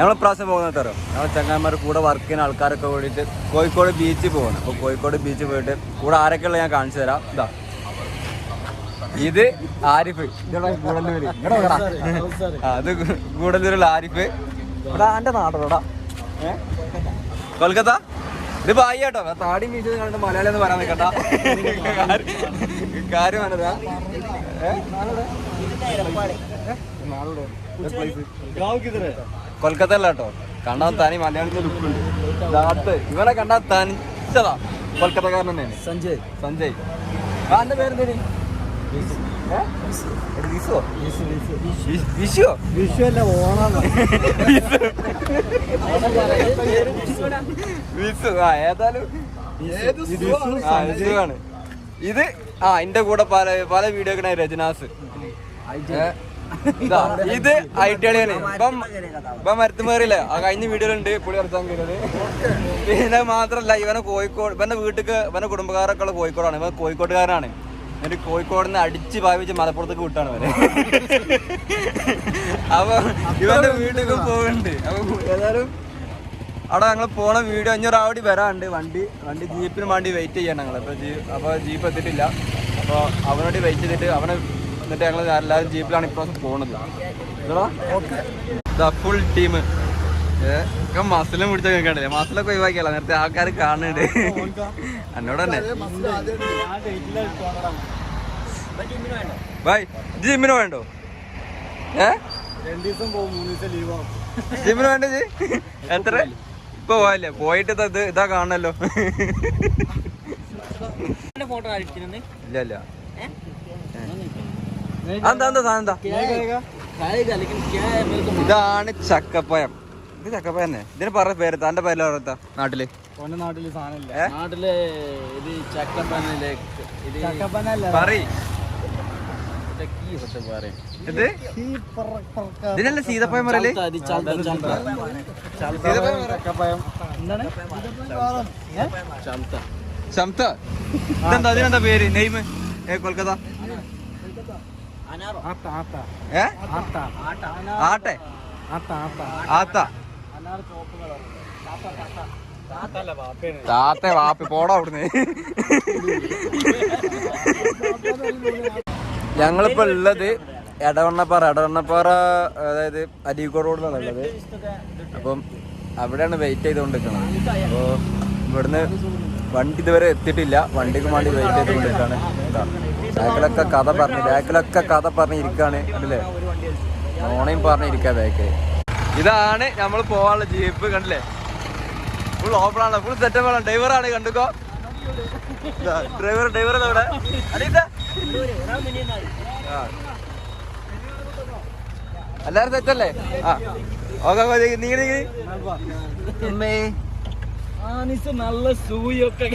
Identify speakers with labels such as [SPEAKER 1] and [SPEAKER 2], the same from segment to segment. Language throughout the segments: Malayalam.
[SPEAKER 1] ഞങ്ങൾ പ്രാവശ്യം പോകുന്നത് തരും ഞങ്ങൾ ചങ്ങന്മാർ കൂടെ വർക്ക് ചെയ്യുന്ന ആൾക്കാരൊക്കെ കൂടിയിട്ട് കോഴിക്കോട് ബീച്ചിൽ പോകുന്നു അപ്പോൾ കോഴിക്കോട് ബീച്ചിൽ പോയിട്ട് കൂടെ ആരൊക്കെയുള്ള ഞാൻ കാണിച്ചു തരാം. ഇതാ. ഇത് ആരിഫ്. അത് കൂടുതലുള്ള ആരിഫ്. എടാ എന്റെ നാടോടാ കൊൽക്കത്ത? ഇത് ബായി കേട്ടോ. താടി മീച്ചത് കണ്ടിട്ട് മലയാളി എന്ന് പറയാൻ നിൽക്കട്ട കാര്യം മനതാ കൊൽക്കത്ത അല്ല കേട്ടോ കണ്ടാൽ തനി മലയാളത്തിന്റെ ലുക്കുണ്ട് നാട്ട് ഇവനെ കണ്ടാൽ തനിച്ചതാ കൊൽക്കത്തക്കാരൻ തന്നെയാണ്.
[SPEAKER 2] സഞ്ജയ്.
[SPEAKER 1] സഞ്ജയ്. ആ എന്റെ പേരെന്തേനി? വിഷോ. വിഷോ
[SPEAKER 2] വിഷുവല്ല ഓണാണ്
[SPEAKER 1] ആ ഏതായാലും ആ, വിസുവാണ് ഇത് ആ എന്റെ കൂടെ പല പല വീഡിയോ ഒക്കെ രജനാസ് ഇതാ, ഇത് ഐറ്റളിയാണ് ഇപ്പം ഇപ്പം മരത്തുമേറില്ല ആ കഴിഞ്ഞ വീഡിയോയിലുണ്ട് പുളി ഇറച്ചാൻ കയറിയത് പിന്നെ മാത്രല്ല ഇവനെ കോഴിക്കോട് ഇവന്റെ വീട്ടിക്ക് ഇവന്റെ കുടുംബക്കാരൊക്കെ ഉള്ള കോഴിക്കോടാണ്. ഇവൻ കോഴിക്കോട്ടുകാരനാണ്. എന്നിട്ട് കോഴിക്കോടിന്ന് അടിച്ച് ഭാവിച്ച് മലപ്പുറത്തേക്ക് വിട്ടാണ് വരെ അപ്പൊ ഇവന്റെ വീട്ടിലേക്ക് പോകുന്നുണ്ട് അപ്പൊ ഏതായാലും അവിടെ ഞങ്ങൾ പോണ വീഡിയോ അഞ്ഞൂറ് ആവടി വരാണ്ട്. വണ്ടി വണ്ടി ജീപ്പിന് വേണ്ടി വെയിറ്റ് ചെയ്യണം ഞങ്ങൾ അപ്പോൾ ജീപ്പ് അപ്പോൾ ജീപ്പ് എത്തിയിട്ടില്ല. അപ്പോൾ അവനോട് വെയിറ്റ് ചെയ്തിട്ട് അവനെ എന്നിട്ട് ഞങ്ങൾ എല്ലാവരും ജീപ്പിലാണ് ഇപ്രാവശ്യം പോണത്. ഇതാ. ഫുൾ ടീം ഒക്കെ മസിലും പിടിച്ച കേൾക്കണ്ടേ മസിലൊക്കെ ഒഴിവാക്കിയല്ല. നേരത്തെ ആൾക്കാർ കാണുന്നുണ്ട്. എന്നോട് തന്നെ ബൈ ജിമ്മിന് വേണ്ടോ ഏ? ജിമ്മിന് വേണ്ട ജി എത്ര? ഇപ്പൊ പോയല്ലേ പോയിട്ട് ഇത് കാണണല്ലോ. ഇല്ല ഇല്ല. എന്താ എന്താ സാധനം എന്താ? ഇതാണ് ചക്കപ്പയം ഇത് ചക്കപ്പയം തന്നെ. ഇതിന് പറഞ്ഞ പേര് തന്റെ പേരിലെ പറയത്താ
[SPEAKER 2] നാട്ടിൽ.
[SPEAKER 1] നാട്ടിൽ?
[SPEAKER 3] നാട്ടിൽ ഇത്
[SPEAKER 2] ചക്കപ്പനല്ല.
[SPEAKER 1] ഇതിനല്ലേ സീതപ്പയം
[SPEAKER 3] പറയൽ?
[SPEAKER 1] ചമത്ത പറ. ഇതെന്താ അതിനെന്താ പേര്? നെയ്മ്. ഏ കൊൽക്കത്ത. ഏ? ആട്ടെ
[SPEAKER 2] ആത്ത
[SPEAKER 1] താത്ത വാപ്പി പോടാ അവിടുന്ന്. ഞങ്ങളിപ്പോ ഉള്ളത് എടവണ്ണപ്പാറ. എടവണ്ണപ്പാറ അതായത് അരീക്കോട് റോഡിലാണ് ഉള്ളത്. അപ്പം അവിടെയാണ് വെയിറ്റ് ചെയ്തുകൊണ്ടിരിക്കുന്നത്. അപ്പോൾ ഇവിടുന്ന് വണ്ടി ഇതുവരെ എത്തിയിട്ടില്ല. വണ്ടിക്ക് വേണ്ടി വെയിറ്റ് ചെയ്തുകൊണ്ടിരിക്കുകയാണ്. ഇതാ. ബാക്കിലൊക്കെ കഥ പറഞ്ഞു ബാക്കിലൊക്കെ കഥ പറഞ്ഞിരിക്കാണ് അല്ലേ? കണ്ടില്ലേ ഓണയും പറഞ്ഞ് ഇരിക്കുക ബാക്കിൽ ഇതാണ് നമ്മൾ പോകാനുള്ള ജീപ്പ് കണ്ടില്ലേ? ഫുൾ ഓപ്പൺ ആണ്. ഫുൾ സെറ്റപ്പ് ആണ്. ഡ്രൈവറാണ് കണ്ടുക്കോ? ഡ്രൈവർ ഡ്രൈവർ അവിടെ എല്ലാരും സെറ്റല്ലേ ആ. ഓക്കെ നീ നീ আনিছে
[SPEAKER 2] নাল্লা সুই ওকে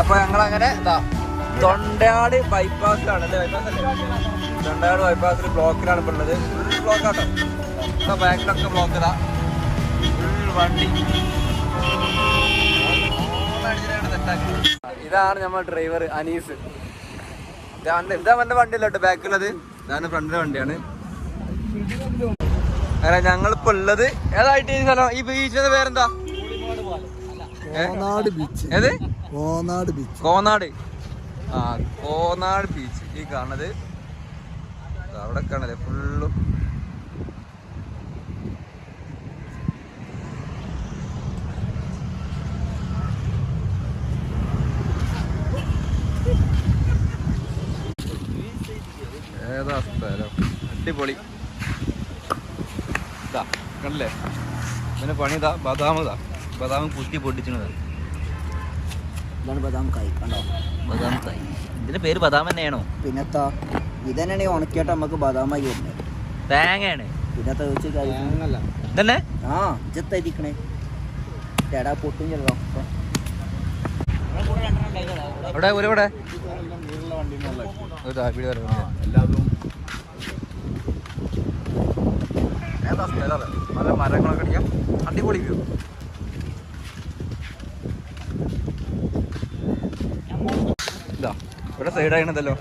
[SPEAKER 1] അപ്പൊ ഞങ്ങൾ അങ്ങനെ തൊണ്ടയാട് ബൈപ്പാസ് ആണ് അല്ലേ ബൈപ്പാസ് അല്ലേ? തൊണ്ടയാട് ബൈപ്പാസിൽ ബ്ലോക്കിലാണ് ഇപ്പൊ ഉള്ളത്. ഫുൾ ബ്ലോക്ക് ആട്ടോ ഇപ്പൊ ബാക്കിലൊക്കെ ബ്ലോക്ക് ഇതാ. ഫുൾ വണ്ടി. ഇതാണ് നമ്മൾ ഡ്രൈവർ അനീസ്. ഇതാണ് ഇതാ എന്റെ വണ്ടി അല്ല കേട്ടോ ബാക്കിലുള്ളത് ഇതാണ് ഫ്രണ്ടിലെ വണ്ടിയാണ്. അങ്ങനെ ഞങ്ങളിപ്പോ ഉള്ളത് ഏതായിട്ട് ഈ സ്ഥലം? ഈ ബീച്ചിന്റെ പേരെന്താ?
[SPEAKER 2] ബീച്ച്
[SPEAKER 1] ഏത്?
[SPEAKER 2] ഓനാട് ബീച്ച്
[SPEAKER 1] കോനാട് ആ കോനാട് ബീച്ച് ഈ കാണുന്നത് അവിടെ കാണല്ലേ ഫുള്ളും ഏതാ സ്ഥലം? അടിപൊളി. ഇതാ കണ്ടില്ലേ? പിന്നെ പണി ബദാമതാ ബദാം ഇതാ. ബദാം കുത്തി പൊട്ടിച്ചത്.
[SPEAKER 2] ഇതാണ് ബദാം കായ് കണ്ടോ?
[SPEAKER 3] ബദാം കായ്. ഇതിന്റെ പേര് ബദാം തന്നെയാണോ?
[SPEAKER 2] പിന്നെത്താ
[SPEAKER 4] ഇതന്നെയാണ് ഉണക്കിയിട്ട് നമുക്ക് ബദാം ബദാമായി വരുന്നത്.
[SPEAKER 1] തേങ്ങയാണ്.
[SPEAKER 4] പിന്നെ കഴിക്കും
[SPEAKER 1] ഇതന്നെ?
[SPEAKER 4] ആ ഇജത്തായിരിക്കണേ ചേടാ പൊട്ടും ചെല്ലോ
[SPEAKER 1] ഇവിടെ ഒരു ഇവിടെ നല്ല മരങ്ങളൊക്കെ അടിക്കാം അടിപൊളി വ്യൂ ഇതാ ഇവിടെ സൈഡായിണതല്ലോ.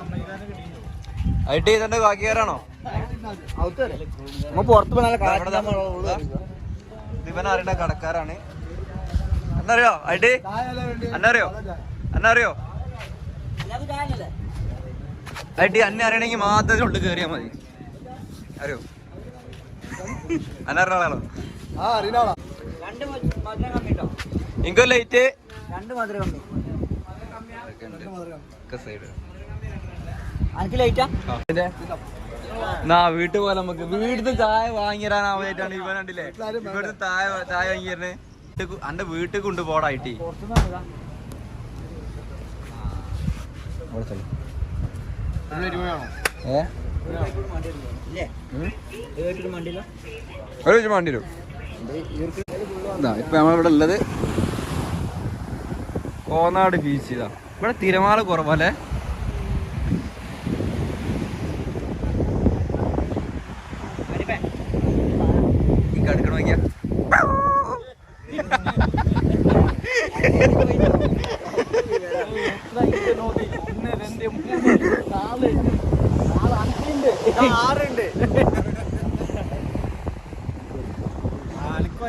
[SPEAKER 1] ഐ ടി ഇതിന്റെ ബാക്കിയാരാണോ
[SPEAKER 4] നമ്മ പുറത്ത്
[SPEAKER 1] ഇവൻ അറിയണ്ട കടക്കാരാണ്. എന്നറിയോ ഐ ടി എന്നറിയോ എന്നറിയോ ഐ ടി അന്നെ അറിയണമെങ്കിൽ മാത്രം ഉള്ളിൽ കയറിയാ മതി. അറിയോ? അന്നറിയ ആളാണോ?
[SPEAKER 4] കേട്ടോ
[SPEAKER 1] ലൈറ്റ്
[SPEAKER 4] രണ്ട് മധുര കമ്മി
[SPEAKER 1] സൈഡ്
[SPEAKER 4] എനിക്ക് ലൈറ്റാ
[SPEAKER 1] നാ വീട്ടിൽ പോലെ നമുക്ക്. വീട്ടിൽ ചായ വാങ്ങിരാനാവായിട്ടാണ് ഇവൻ കണ്ടില്ലേ? ഇവിടുത്തെ ചായ ചായ വാങ്ങിയിരുന്നേ. അന്റെ വീട്ടിൽ ഒരു വേണ്ടി വരും ഇപ്പൊ നമ്മളിവിടെ ഉള്ളത് കോന്നാട് ബീച്ച് ഇതാ ഇവിടെ തിരമാല കുറവല്ലേ?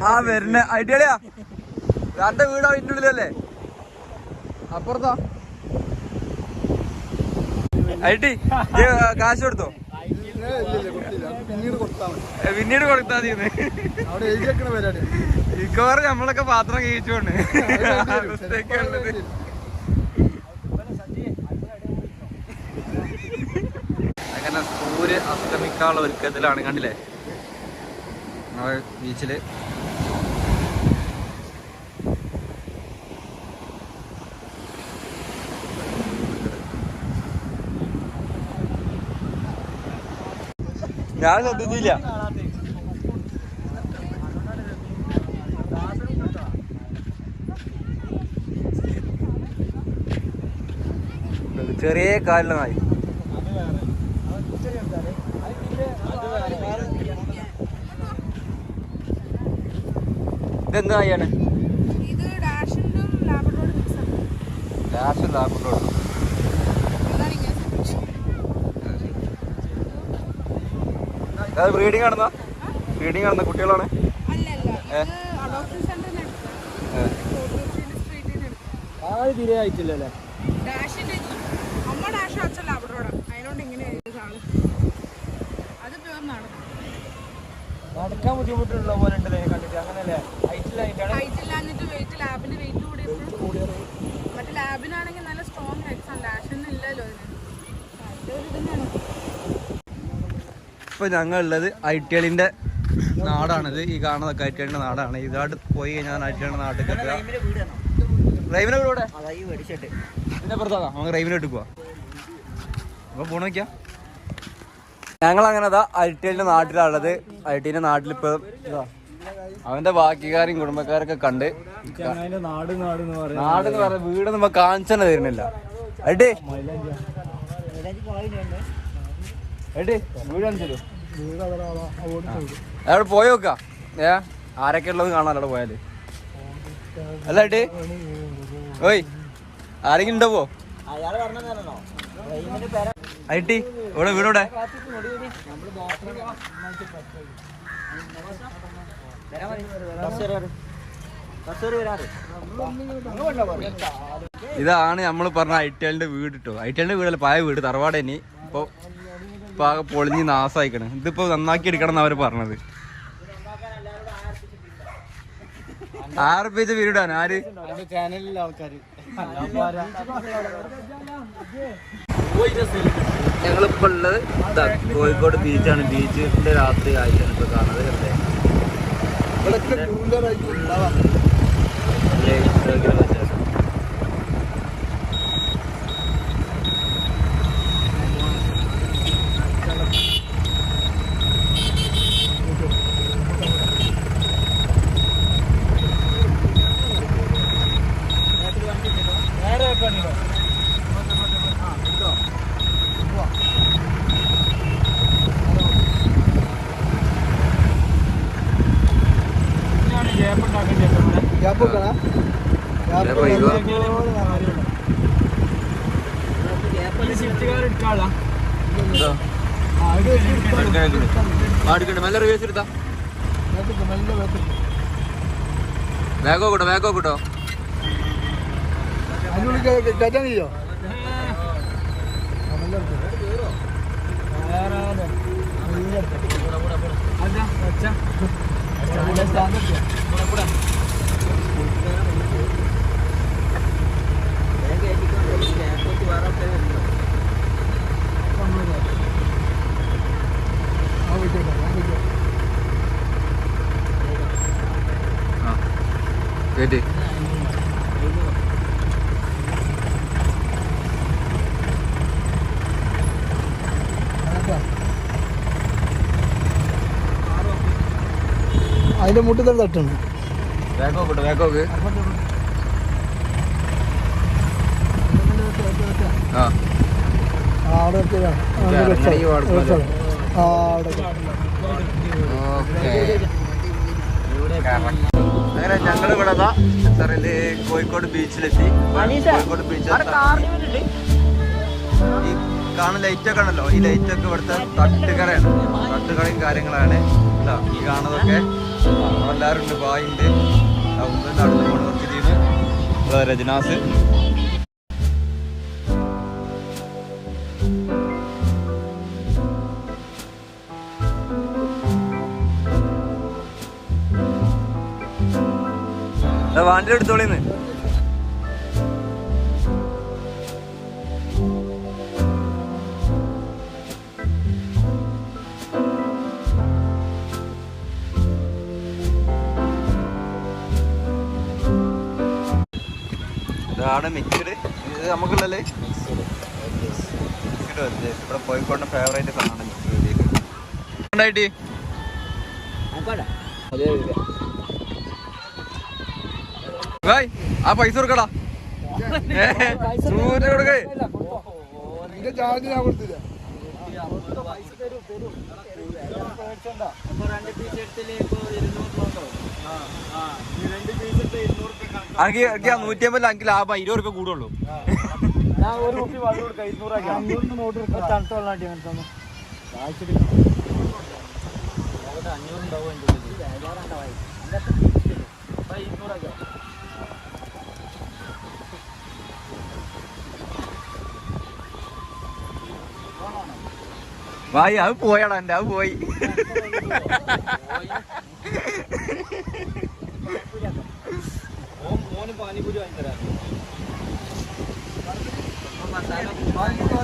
[SPEAKER 1] ആ വരുന്ന. ഐഡിയളിയാ രണ്ട് വീടാ അതിന്റെ ഉള്ളിലല്ലേ? അപ്പുറത്താ. ഐടി കാശ് കൊടുത്തോ?
[SPEAKER 2] പിന്നീട്
[SPEAKER 1] കൊടുത്താ പിന്നീട് കൊടുത്താ മതി
[SPEAKER 2] അവിടെ എഴുതി വെക്കണ പരിപാടി
[SPEAKER 1] മിക്കവാറും നമ്മളൊക്കെ പാത്രം കഴിച്ചോണ്ട് അങ്ങനെ സൂര്യ അസ്തമിക്കാനുള്ള ഒരുക്കത്തിലാണ് കണ്ടില്ലേ? നമ്മളെ ബീച്ചിൽ. ഞാൻ ശ്രദ്ധിച്ചില്ല. ചെറിയ കാലിലെ നായി ഇതെന്ത് നായാണ്. അത് ബ്രീഡിങ് നടന്ന? ബ്രീഡിങ് നടന്ന? കുട്ടികളാണ്?
[SPEAKER 5] ആ അല്ല. ഇത് ആൾ അത്
[SPEAKER 2] നടക്കാൻ ബുദ്ധിമുട്ടുള്ള പോലെ ഉണ്ട് കണ്ടിട്ട്?
[SPEAKER 5] ഹൈറ്റ് ഇല്ലാഞ്ഞിട്ട് വെയിറ്റ് വെയിറ്റ് മറ്റേ ലാബിനാണെങ്കിൽ നല്ല സ്ട്രോങ് ഇല്ലല്ലോ
[SPEAKER 1] ഇപ്പൊ ഞങ്ങൾ ഉള്ളത് ഐ ടി എല്ലിന്റെ നാടാണിത്. ഈ കാണുന്നതൊക്കെ ഐ ടി എല്ലിന്റെ നാടാണ്. ഇതായിട്ട് പോയി കഴിഞ്ഞാൽ ഐ ടി എല്ലിന്റെ നാട്ടിൽ റൈവിനെ വീട്
[SPEAKER 4] വെടിച്ചിട്ട്.
[SPEAKER 1] ഇതിന്റെ പുറത്താ. നമുക്ക് റൈവിനെ എടുക്കുക അപ്പൊ പോണ ഞങ്ങൾ അങ്ങനെ അതാ ഐ നാട്ടിലാണുള്ളത് നാട്ടിലിപ്പോ നാട്ടിൽ ഇപ്പൊ അവന്റെ ബാക്കിക്കാരെയും കുടുംബക്കാരൊക്കെ കണ്ട്
[SPEAKER 2] നാട് നാട് എന്ന് പറയാം
[SPEAKER 1] നാട് എന്ന് പറഞ്ഞ വീട് നമ്മ കാണിച്ചെന്നെ തരുന്നില്ല. ഐട്ടി ഐട്ടി വീട് കാണിച്ചല്ലോ
[SPEAKER 2] വീട് അവിടെ ഓടിച്ചു
[SPEAKER 1] പോയി നോക്ക. ഏ ആരൊക്കെ ഉള്ളത് കാണാൻ അവിടെ പോയാൽ? അല്ല ഐട്ടി ഓയ് ആരെങ്കിലും ഉണ്ടാവോ
[SPEAKER 4] അയാൾ പറഞ്ഞോ
[SPEAKER 1] ഐട്ടി ഇവിടെ വീടോടെ ഇതാണ് നമ്മൾ പറഞ്ഞ ഐറ്റലിന്റെ വീട് കേട്ടോ ഐറ്റലിന്റെ വീടല്ല പായ വീട് തറവാട് ഇനി. ഇപ്പൊ ആകെ പൊളിഞ്ഞ് നാസായിക്കണ്. ഇതിപ്പോ നന്നാക്കി എടുക്കണം എന്നാ അവർ പറഞ്ഞത്. ആർപ്പിച്ച വീടാണ് ആര്?
[SPEAKER 2] ചാനലിലെ ആൾക്കാർ
[SPEAKER 1] ഞങ്ങളിപ്പോ ഉള്ളത് കോഴിക്കോട് ബീച്ചാണ്. ബീച്ചിന്റെ രാത്രി ആയിട്ടാണ് ഇപ്പൊ കാണുന്നത് അല്ലേ
[SPEAKER 2] ഇവിടെയൊക്കെ കൂടുതലായിട്ട് ഉണ്ടാവാം
[SPEAKER 1] ഇല്ലേ, ഇതൊക്കെയാണ് വ്യത്യാസം.
[SPEAKER 2] ഗ്യാപ്പ് വെക്കണ
[SPEAKER 1] ഗ്യാപ്പ് ഇടുവാ. എന്തോ എടുക്കണ്ട നല്ല റിവേഴ്സ് എടുത്താ. ബാഗോ കൂട്ടോ ബാഗോ കൂട്ടോ
[SPEAKER 2] കയറ്റാൻ കഴിയോ
[SPEAKER 1] കേട്ടി
[SPEAKER 2] അതിന്റെ മുട്ടിൽ തന്നെ തട്ടുണ്ട്.
[SPEAKER 1] വേക്കോക്കട്ടെ വേക്കോക്ക് ആ.
[SPEAKER 2] അവിടെ
[SPEAKER 1] അങ്ങനെ ഞങ്ങൾ ഇവിടെ എത്രയിൽ കോഴിക്കോട് ബീച്ചിലെത്തി. കോഴിക്കോട് ബീച്ചിൽ ഈ കാണുന്ന ലൈറ്റ് ഒക്കെ ഉണ്ടല്ലോ ഈ ലൈറ്റ് ഒക്കെ ഇവിടുത്തെ തട്ടുകടയാണ്. തട്ടുകടയും കാര്യങ്ങളാണ്. ഈ കാണുന്നതൊക്കെ എല്ലാവരും ഉണ്ട്. ബായ് ഉണ്ട് നടന്നു കുറച്ച് രജനാസ്. വാണ്ടി എടുത്തോളിന്ന് ഇതാണ് മിക്സഡ് ഇത് നമുക്കുള്ളല്ലേ? മിക്സഡ് ഇവിടെ കോഴിക്കോടിന്റെ ഫേവറേറ്റ് സാധനം ഉണ്ടായിട്ട്? ഭായ് ആ പൈസ കൊടുക്കടാ. സൂര്യ കൊടുക്കേ.
[SPEAKER 2] ചാർജ് ഞാൻ കൊടുത്തില്ല.
[SPEAKER 1] എനിക്ക് നൂറ്റി അമ്പത് എനിക്ക് ലാഭം ഇരുപത് റുപ്യ കൂടുള്ളൂ
[SPEAKER 2] ഒരു
[SPEAKER 1] ഭായ് അത് പോയടാ എന്റെ അത് പോയി.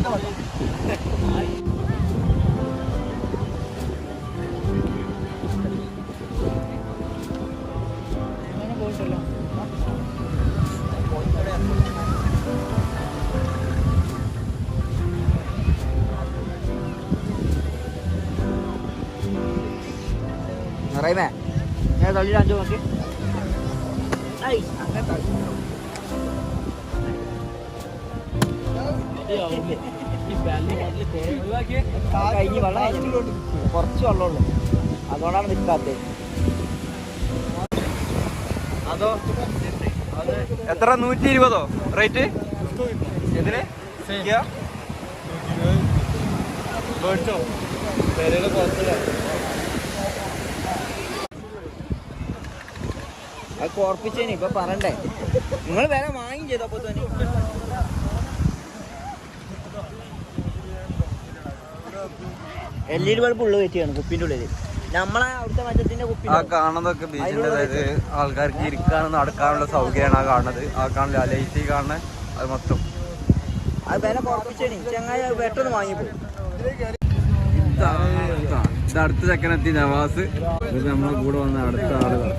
[SPEAKER 4] അറിയുമേ ഞാൻ തള്ളി അഞ്ചു നോക്കി അങ്ങനെ തള്ളി കഴിഞ്ഞ് വെള്ളം കഴിഞ്ഞിട്ട് കുറച്ച് വെള്ളമുള്ളൂ അതുകൊണ്ടാണ് നിൽക്കാത്തത്
[SPEAKER 1] അതോ എത്ര നൂറ്റി ഇരുപതോ റേറ്റ് എതിന് ഇരിക്കുക?
[SPEAKER 4] അത് കോർപ്പിച്ചേനി ഇപ്പൊ പറണ്ടേ നിങ്ങൾ വില വാങ്ങി ചെയ്തപ്പോ തന്നെ എൽ ഇ ഡി ബൾബ് ഉള്ളു വെച്ചാണ് കുപ്പിന്റെ ഉള്ളിൽ നമ്മളെ അവിടുത്തെ മറ്റത്തിന്റെ കുപ്പി
[SPEAKER 1] ആ കാണുന്നതൊക്കെ ബീച്ചിന്റെ അതായത് ആൾക്കാർക്ക് ഇരിക്കാനും നടക്കാനുള്ള സൗകര്യമാണ് ആ കാണുന്നത്. ആ കാണില്ല ലൈറ്റ് കാണുന്ന അത് മൊത്തം.
[SPEAKER 4] അത് വില ചങ്ങായി പെട്ടെന്ന് വാങ്ങിപ്പോയി
[SPEAKER 1] അടുത്ത ചെക്കനെത്തി നവാസ്. നമ്മളെ കൂടെ വന്ന അടുത്ത ആളുകൾ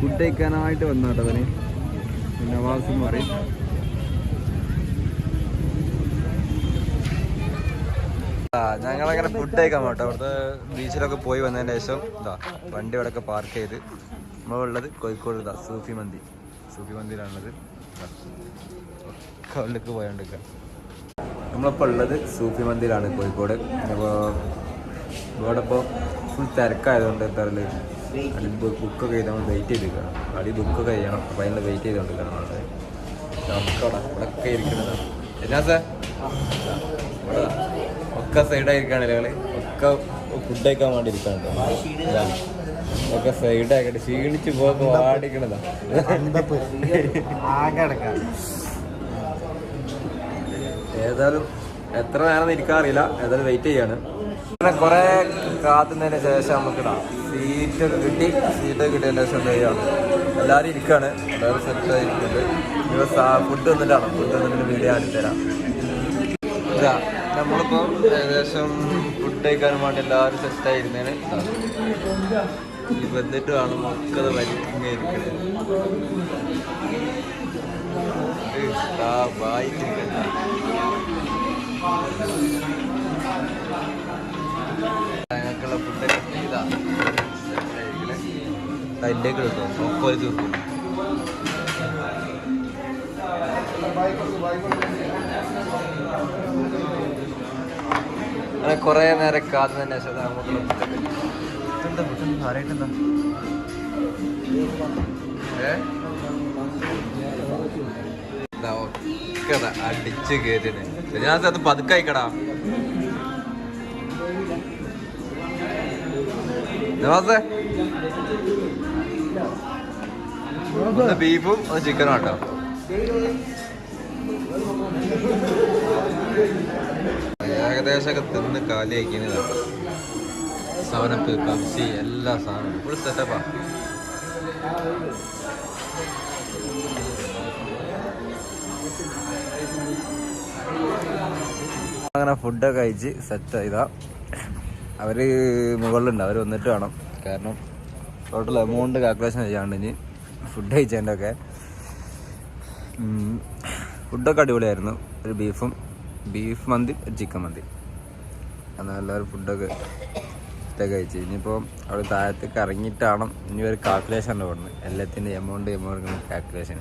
[SPEAKER 1] ഫുഡ് കഴിക്കാനായിട്ട് വന്ന കേട്ടോ അവന് നവാസ് എന്ന് പറയും. ഞങ്ങളങ്ങനെ ഫുഡ് കഴിക്കാൻ പോട്ടോ. അവിടുത്തെ ബീച്ചിലൊക്കെ പോയി വന്നതിന് ശേഷം ഇതാ വണ്ടി ഇവിടെയൊക്കെ പാർക്ക് ചെയ്ത് നമ്മളുള്ളത് കോഴിക്കോട് ഇതാ സൂഫി മന്തി. സൂഫി മന്തിയിലാണുള്ളത്. കവലിലേക്ക് പോയോണ്ടിരിക്കുക നമ്മളിപ്പോൾ ഉള്ളത് സൂഫി മന്തിയിലാണ് കോഴിക്കോട്. അപ്പോൾ ഇവിടെ ഇപ്പോൾ ഫുൾ തിരക്കായതുകൊണ്ട് എന്താ പറയുക കളി ബുക്കൊക്കെ ചെയ്ത് നമ്മൾ വെയിറ്റ് ചെയ്തിരിക്കണം കളി ബുക്കൊക്കെ ചെയ്യണം അപ്പം അതിന്റെ വെയിറ്റ് ചെയ്തുകൊണ്ടിരിക്കണം നമ്മൾ നമുക്കവിടെ ഇവിടെയൊക്കെ ഇരിക്കുന്നതാണ് എന്നാ സാർ ഇവിടെ ഒക്കെ സൈഡായിരിക്കുകയാണല്ലോ കളി ഒക്കെ ഫുഡ് കഴിക്കാൻ വേണ്ടി ഇരിക്കാനുണ്ടോ ഒക്കെ സൈഡാക്കട്ടെ ക്ഷീണിച്ച് പോകുമ്പോൾ വാടിക്കണതാ ഏതായാലും എത്ര നേരം ഇരിക്കാറില്ല ഏതായാലും വെയിറ്റ് ചെയ്യാണ് കുറെ കാത്തുന്നതിന് ശേഷം നമുക്ക് സീറ്റൊക്കെ കിട്ടി. സീറ്റൊക്കെ കിട്ടിയതിന്റെ ശേഷം കഴിയാണ് എല്ലാവരും ഇരിക്കുകയാണ് എല്ലാവരും സെറ്റ് ഇപ്പോൾ സാ ഫുഡ് വന്നിട്ടാണ് ഫുഡ് വന്നിട്ട് വീഡിയോ കാണിച്ചുതരാം ഇതാ നമ്മളിപ്പോൾ ഏകദേശം ഫുഡ് കഴിക്കാനും വേണ്ടി എല്ലാവരും സെറ്റായി ആയിരുന്നേന് ഈ വന്നിട്ട് വേണം മക്കൾ വായിച്ചിരിക്കണ്ട ഞങ്ങൾക്കുള്ള ഫുഡൊക്കെ ഇതാ. അതിലേക്ക് കിട്ടും ഒക്കെ തീർക്കും അങ്ങനെ കുറേ നേരം കാത്തുന്നതിന് തന്നെ ആരായിട്ടെന്താ ഏ അടിച്ച് ഞാൻ അത് പതുക്കയക്കടാ നവാസേ ഒന്ന് ബീഫും ഒന്ന് ചിക്കനും കേട്ടോ ഏകദേശമൊക്കെ തിന്ന് കാലി അയക്കുന്നത് സാധനപ്പ് കംസി എല്ലാ സാധനവും. ഫുൾ സെറ്റപ്പാ അങ്ങനെ ഫുഡൊക്കെ കഴിച്ച് സെറ്റ് ചെയ്താ അവർ മുകളിലുണ്ട് അവർ വന്നിട്ട് വേണം. കാരണം ടോട്ടൽ എമൗണ്ട് കാൽക്കുലേഷൻ ചെയ്യാണ്ട് ഇനി. ഫുഡ് കഴിച്ചതിന്റെ ഒക്കെ ഫുഡൊക്കെ അടിപൊളിയായിരുന്നു. ഒരു ബീഫും ബീഫ് മന്തി ഒരു ചിക്കൻ മന്തി. എന്നാൽ എല്ലാവരും ഫുഡൊക്കെ ഇതൊക്കെ കഴിച്ച്. ഇനിയിപ്പോൾ അവിടെ താഴത്തേക്ക് ഇറങ്ങിയിട്ടാണ് ഇനി ഒരു കാൽക്കുലേഷൻ ഉണ്ട് പോകുന്നത് എല്ലാത്തിന്റെ എമൗണ്ട് എമൗണ്ട് കാൽക്കുലേഷൻ